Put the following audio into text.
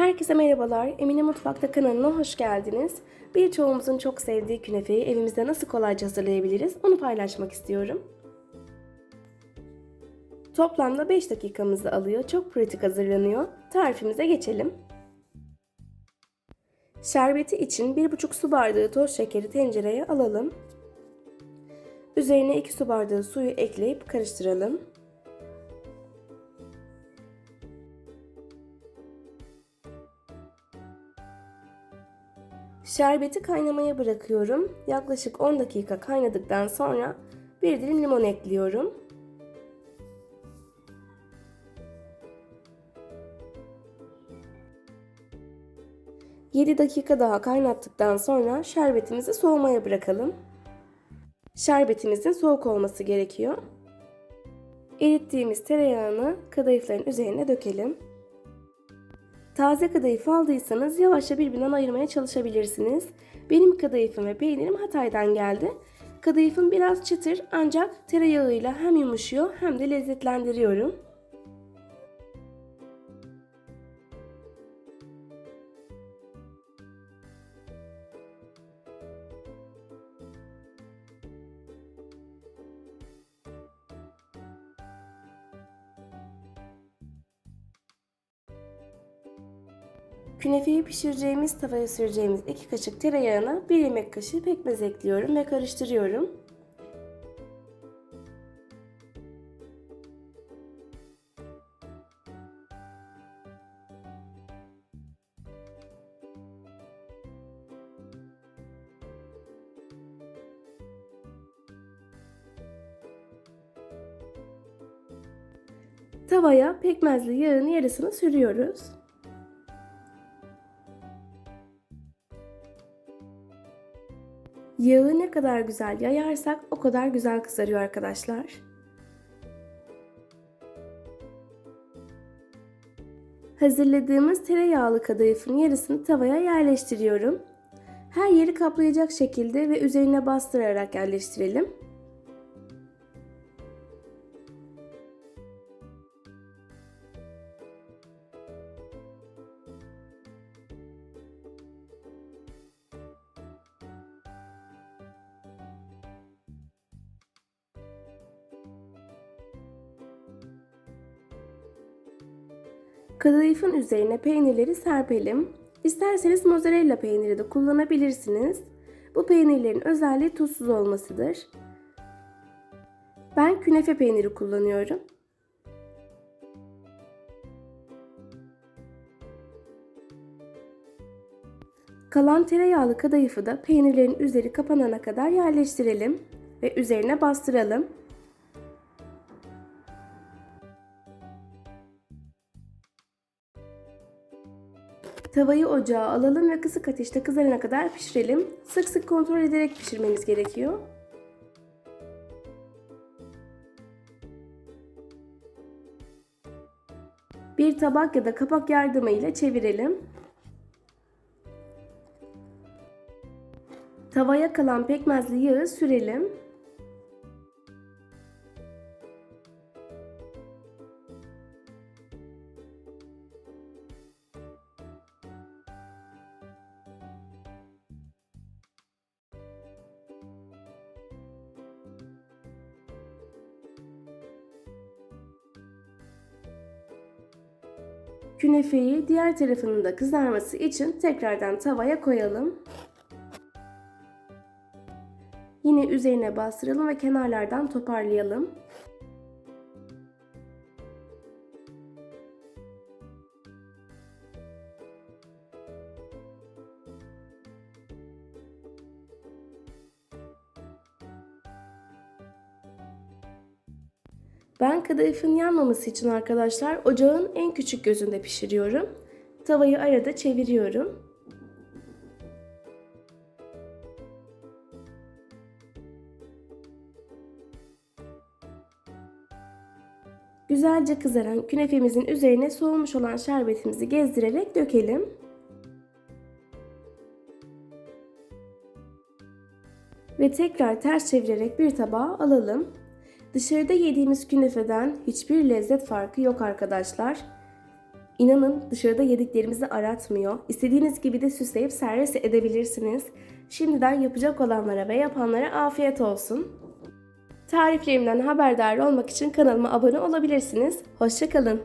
Herkese merhabalar. Emine Mutfak'ta kanalına hoş geldiniz. Birçoğumuzun çok sevdiği künefeyi evimizde nasıl kolayca hazırlayabiliriz onu paylaşmak istiyorum. Toplamda 5 dakikamızı alıyor. Çok pratik hazırlanıyor. Tarifimize geçelim. Şerbeti için 1,5 su bardağı toz şekeri tencereye alalım. Üzerine 2 su bardağı suyu ekleyip karıştıralım. Şerbeti kaynamaya bırakıyorum. Yaklaşık 10 dakika kaynadıktan sonra bir dilim limon ekliyorum. Yedi dakika daha kaynattıktan sonra şerbetimizi soğumaya bırakalım. Şerbetimizin soğuk olması gerekiyor. Erittiğimiz tereyağını kadayıfların üzerine dökelim. Taze kadayıf aldıysanız yavaşça birbirinden ayırmaya çalışabilirsiniz. Benim kadayıfım ve peynirim Hatay'dan geldi. Kadayıfım biraz çıtır ancak tereyağıyla hem yumuşuyor hem de lezzetlendiriyorum. Künefeyi pişireceğimiz tavaya süreceğimiz 2 kaşık tereyağına 1 yemek kaşığı pekmez ekliyorum ve karıştırıyorum. Tavaya pekmezli yağın yarısını sürüyoruz. Yağı ne kadar güzel yayarsak o kadar güzel kızarıyor arkadaşlar. Hazırladığımız tereyağlı kadayıfın yarısını tavaya yerleştiriyorum. Her yeri kaplayacak şekilde ve üzerine bastırarak yerleştirelim. Kadayıfın üzerine peynirleri serpelim. İsterseniz mozzarella peyniri de kullanabilirsiniz. Bu peynirlerin özelliği tuzsuz olmasıdır. Ben künefe peyniri kullanıyorum. Kalan tereyağlı kadayıfı da peynirlerin üzeri kapanana kadar yerleştirelim ve üzerine bastıralım. Tavayı ocağa alalım ve kısık ateşte kızarana kadar pişirelim. Sık sık kontrol ederek pişirmemiz gerekiyor. Bir tabak ya da kapak yardımıyla çevirelim. Tavaya kalan pekmezli yağı sürelim. Künefeyi diğer tarafının da kızarması için tekrardan tavaya koyalım. Yine üzerine bastıralım ve kenarlardan toparlayalım. Ben kadayıfın yanmaması için arkadaşlar ocağın en küçük gözünde pişiriyorum. Tavayı arada çeviriyorum. Güzelce kızaran künefemizin üzerine soğumuş olan şerbetimizi gezdirerek dökelim. Ve tekrar ters çevirerek bir tabağa alalım. Dışarıda yediğimiz künefeden hiçbir lezzet farkı yok arkadaşlar. İnanın dışarıda yediklerimizi aratmıyor. İstediğiniz gibi de süsleyip servis edebilirsiniz. Şimdiden yapacak olanlara ve yapanlara afiyet olsun. Tariflerimden haberdar olmak için kanalıma abone olabilirsiniz. Hoşçakalın.